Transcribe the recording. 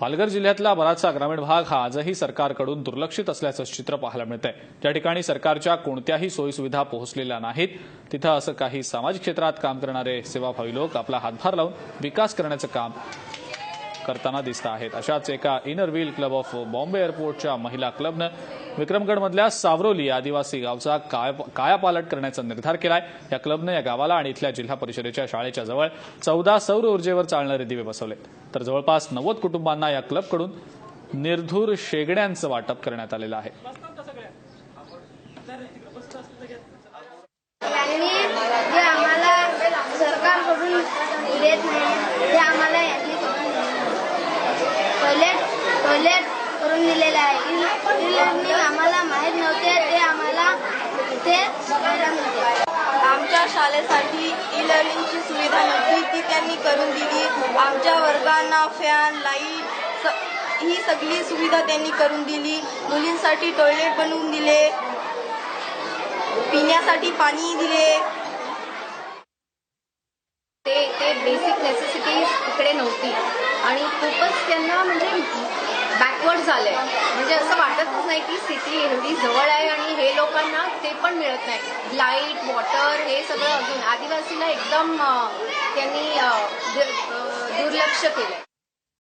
पालघर जिल्ह्यातला बराचसा ग्रामीण भाग हा आजही सरकारकडून दुर्लक्षित असल्याचं चित्र पाहायला मिळतंय. ज्या ठिकाणी सरकारच्या कोणत्याही सोयीसुविधा पोहोचलेल्या नाहीत तिथं असं काही सामाजिक क्षेत्रात काम करणारे सेवाभावी लोक आपला हातभार लावून विकास करण्याचं काम करताना दिसत आहेत. अशाच एका inner wheel club of Bombay एअरपोर्टच्या महिला क्लबनं विक्रमगडमधल्या सावरोली आदिवासी गावचा काय कायापालट करण्याचा निर्धार केलाय. या क्लबनं या गावाला आणि इथल्या जिल्हा परिषदेच्या शाळेच्या जवळ चौदा सौर ऊर्जेवर चालणारे दिवे बसवलेत. तर जवळपास नव्वद कुटुंबांना या क्लबकडून निर्धूर शेगड्यांचं वाटप करण्यात आलेलं आहे. जे आम्हाला सरकारकडून देत नाही ते आम्हाला टॉयलेट टॉयलेट करून दिलेलं आहे. ई लर्निंग आम्हाला माहीत नव्हते ते आम्हाला ते शिकायला मिळते आमच्या शाळेसाठी ई लर्निंगची सुविधा नव्हती ती त्यांनी करून दिली. आमच्या वर्गांना फॅन लाइट स- ही सगळी सुविधा त्यांनी करून दिली. मुलींसाठी टॉयलेट बनवून दिले. पिण्यासाठी पाणी दिले. ते बेसिक नेसेसिटीज इकडे नव्हती. आणि खूपच त्यांना म्हणजे बॅकवर्ड झालंय. म्हणजे असं वाटतच नाही की सिटी एवढी जवळ आहे आणि हे लोकांना ते पण मिळत नाही. लाइट वॉटर हे सगळं अजून आदिवासीला एकदम त्यांनी दुर्लक्ष केलं